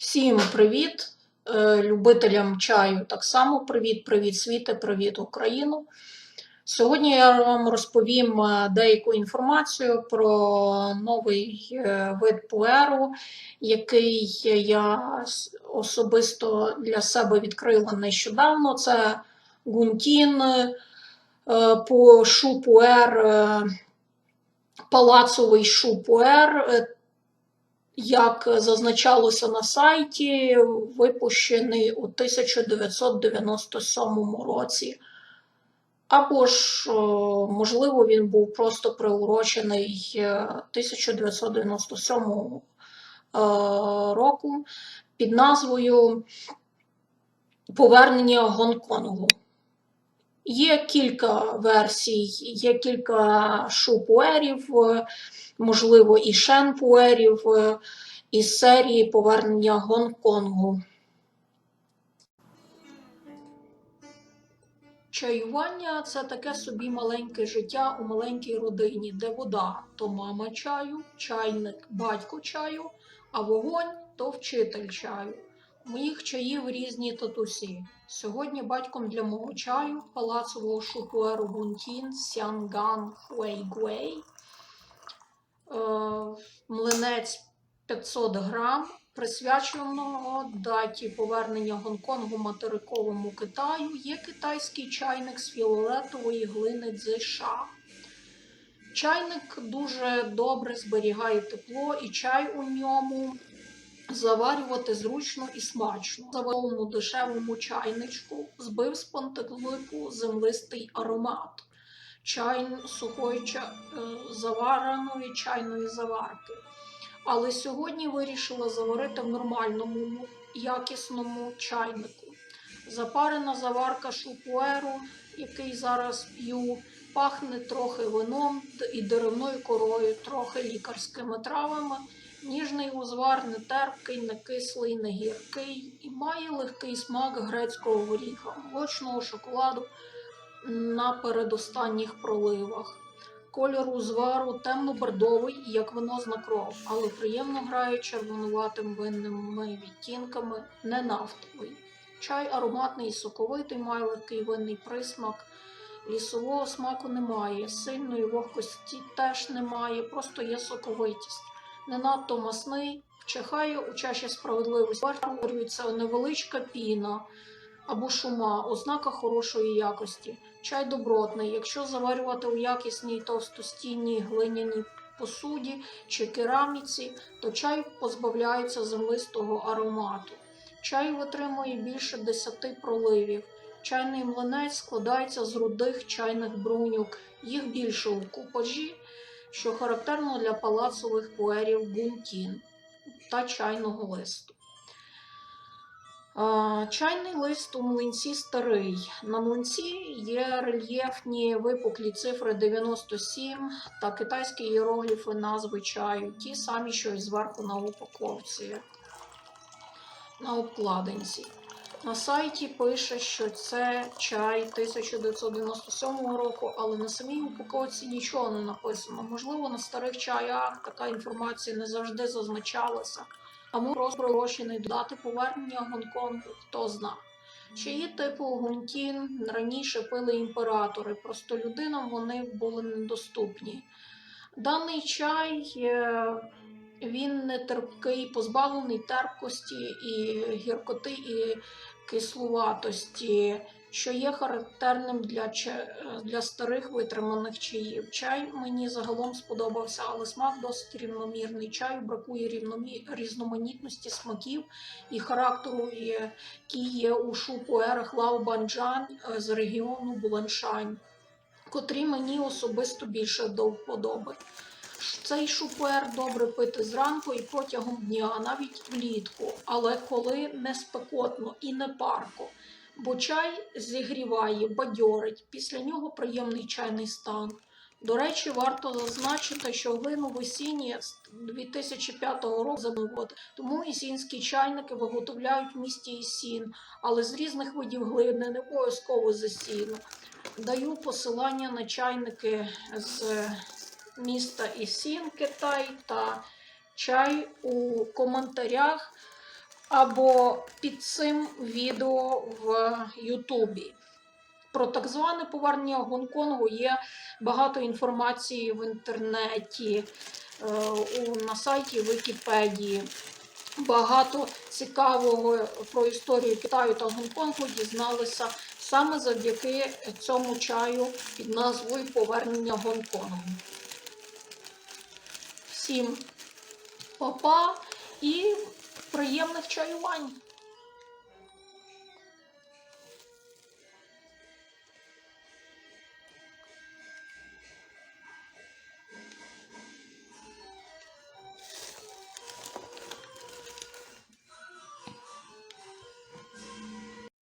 Всім привіт! Е, Любителям чаю так само привіт, привіт, світе, привіт, Україну. Сьогодні я вам розповім е, деяку інформацію про новий е, вид пуеру, який я особисто для себе відкрила нещодавно. Це гунтін по шупуер, палацовий шупуер. Е, як зазначалося на сайті, випущений у 1997 році. Або ж, можливо, він був просто приурочений е, 1997 е, року під назвою Повернення Гонконгу. Є кілька версій, є кілька шупуерів, е, можливо, і шенпуерів е, із серії Повернення Гонконгу. Чаювання це таке собі маленьке життя у маленькій родині, де вода то мама чаю, чайник батько чаю, а вогонь то вчитель чаю. Моїх чаїв різні татусі. Сьогодні батьком для мого чаю палацового шупуеру Бунтін Сянган Хуейгуей. Е, Млинець 500 грам, присвяченого даті повернення Гонконгу материковому Китаю, є китайський чайник з фіолетової глини дзиша. Чайник дуже добре зберігає тепло, і чай у ньому заварювати зручно і смачно. В заварному дешевому чайничку збив з пантеклику землистий аромат чай сухої ча... е, завареної чайної заварки. Але сьогодні вирішила заварити в нормальному, якісному чайнику. Запарена заварка шупуеру, який зараз п'ю, пахне трохи вином і деревною корою, трохи лікарськими травами. Ніжний узвар не терпкий, не кислий, не гіркий і має легкий смак грецького горіха, молочного шоколаду на передостанніх проливах. Кольор узвару темно-бордовий, як вино з накров, але приємно грає червонуватим винними відтінками, не нафтовий. Чай ароматний і соковитий, має легкий винний присмак. Лісового смаку немає, сильної вогкості теж немає, просто є соковитість. Не надто масний, вчихає у чаші справедливості. Утворюється невеличка піна або шума, ознака хорошої якості. Чай добротний. Якщо заварювати у якісній товстостінній глиняній посуді чи кераміці, то чай позбавляється землистого аромату. Чай витримує більше 10 проливів. Чайний млинець складається з рудих чайних бруньок, їх більше у купажі, що характерно для палацових пуерів гунтін та чайного листу. Чайний лист у млинці старий. На млинці є рельєфні випуклі цифри 97 та китайські іерогліфи назви чаю, ті самі, що і зверху на упаковці, на обкладинці. На сайті пише, що це чай 1997 року, але на самій упаковці нічого не написано. Можливо, на старих чаях така інформація не завжди зазначалася. Просто пророщений додати повернення Гонконгу, хто зна. Чиї типу гунтін раніше пили імператори, просто людинам вони були недоступні. Даний чай е, він не терпкий, позбавлений терпкості і гіркоти і кислуватості, що є характерним для, для старих витриманих чаїв. Чай мені загалом сподобався, але смак досить рівномірний. Чаю бракує рівномі... різноманітності смаків і характеру, який є у шупуерах Лао Банджан е, з регіону Буланшань, котрі мені особисто більше до вподоби. Цей шупуер добре пити зранку і протягом дня, навіть влітку, але коли не спекотно і не парко. Бо чай зігріває, бадьорить, після нього приємний чайний стан. До речі, варто зазначити, що глину в Ісіні з 2005 року замовити, тому ісінські чайники виготовляють в місті Ісін, але з різних видів глини, не обов'язково з Ісіну. Даю посилання на чайники з міста Ісін, Китай та чай у коментарях або під цим відео в Ютубі. Про так зване повернення Гонконгу є багато інформації в інтернеті, е, на сайті Вікіпедії. Багато цікавого про історію Китаю та Гонконгу дізналися саме завдяки цьому чаю під назвою Повернення Гонконгу. Всім па-па і приємних чаювань!